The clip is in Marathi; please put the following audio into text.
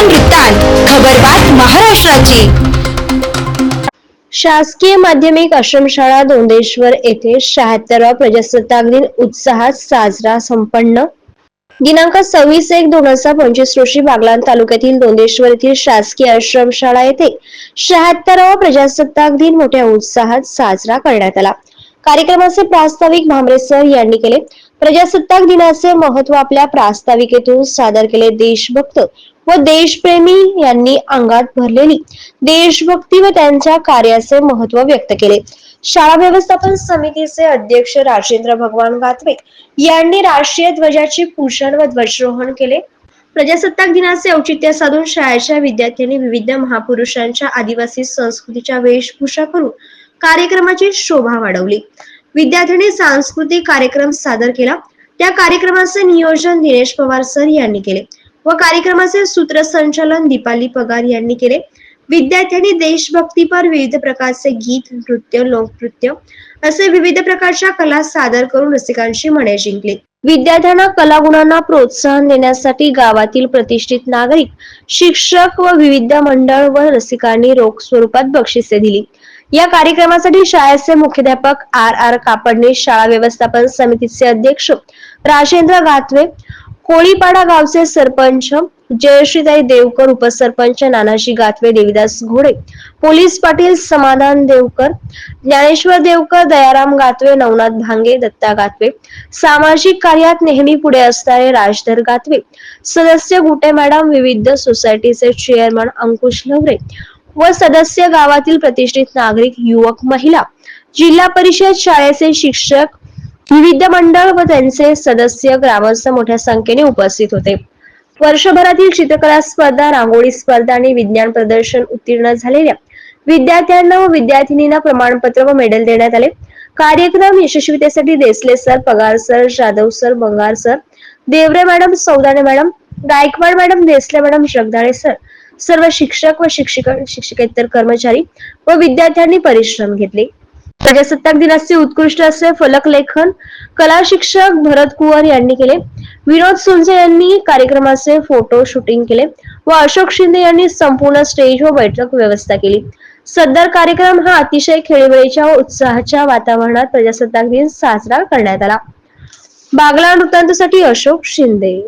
वृत्तांत खबरबात महाराष्ट्राची. शासकीय माध्यमिक आश्रमशाळा दोंदेश्वर येथे शहात्तरवा प्रजासत्ताक दिन उत्साहात साजरा संपन्न. दिनांक सव्वीस एक दोन हजार पंचवीस रोजी बागलान तालुक्यातील दोंदेश्वर येथील शासकीय आश्रमशाळा येथे शहात्तरावा प्रजासत्ताक दिन मोठ्या उत्साहात साजरा करण्यात आला. कार्यक्रमाचे प्रास्ताविक भामरे सर यांनी केले. प्रजासत्ताक दिनाचे महत्त्व आपल्या प्रास्ताविकेतून सादर केले देशभक्त व देशप्रेमी यांनी अंगात भरलेली देशभक्ती व त्यांच्या कार्याचे महत्त्व व्यक्त केले. शाळा व्यवस्थापन समितीचे अध्यक्ष राजेंद्र भगवान गातवे यांनी राष्ट्रीय ध्वजाचे पूषण व ध्वजरोहण केले. प्रजासत्ताक दिनाचे औचित्य साधून शाळेच्या विद्यार्थ्यांनी विविध महापुरुषांच्या आदिवासी संस्कृतीच्या वेशभूषा करून कार्यक्रमाची शोभा वाढवली. विद्यार्थ्यांनी सांस्कृतिक कार्यक्रम सादर केला. त्या कार्यक्रमाचे नियोजन दिनेश पवार सर यांनी केले व कार्यक्रमाचे सूत्रसंचालन दीपाली पगार यांनी केले. विद्यार्थ्यांनी देशभक्तीपर विविध प्रकारचे गीत नृत्य लोकनृत्य असे विविध प्रकारच्या कला सादर करून रसिकांची मने जिंकली. विद्यार्थ्यांना कलागुणांना प्रोत्साहन देण्यासाठी गावातील प्रतिष्ठित नागरिक शिक्षक व विविध मंडळ व रसिकांनी रोख स्वरूपात बक्षिसे दिली. या कार्यक्रमासाठी शाळेचे मुख्याध्यापक आर आर कापडणे शाळा व्यवस्थापन समितीचे अध्यक्ष राजेंद्र गाथवे कोळीपाडा गावचे सरपंच जयश्रीताई देवकर उपसरपंच नानाजी गाथवे देविदास घोडे पोलीस पाटील समाधान देवकर ज्ञानेश्वर देवकर दयाराम गाथवे नवनाथ भांगे दत्ता गाथवे सामाजिक कार्यात नेहमी पुढे असणारे राजधर गाथवे सदस्य गुटे मॅडम विविध सोसायटीचे चेअरमन अंकुश लवरे व सदस्य गावातील प्रतिष्ठित नागरिक युवक महिला. जिल्हा परिषद शाळेचे शिक्षक विविध मंडळ व त्यांचे सदस्य ग्रामस्थ मोठ्या संख्येने उपस्थित होते. वर्षभरातील चित्रकला स्पर्धा रांगोळी स्पर्धा आणि विज्ञान प्रदर्शन उत्तीर्ण झालेल्या विद्यार्थ्यांना व विद्यार्थिनींना प्रमाणपत्र व मेडल देण्यात आले. कार्यक्रम यशस्वीतेसाठी Desale sir Pagar sir Jadhav sir Bangar sir Devre madam Saudane madam Gaikwad madam Desale madam Jagdale sir सर्व शिक्षक व शिक्षिका शिक्षकेतर कर्मचारी व विद्यार्थ्यांनी परिश्रम घेतले. प्रजासत्ताक दिनाचे उत्कृष्ट असे फलक लेखन कला शिक्षक भरत कुवर यांनी केले. विनोद सुंजे यांनी कार्यक्रमाचे फोटो शूटिंग केले व अशोक शिंदे यांनी संपूर्ण स्टेज व बैठक व्यवस्था केली. सदर कार्यक्रम हा अतिशय खेळीवेळीच्या व उत्साहाच्या वातावरणात प्रजासत्ताक दिन साजरा करण्यात आला. बागला वृत्तांतासाठी अशोक शिंदे.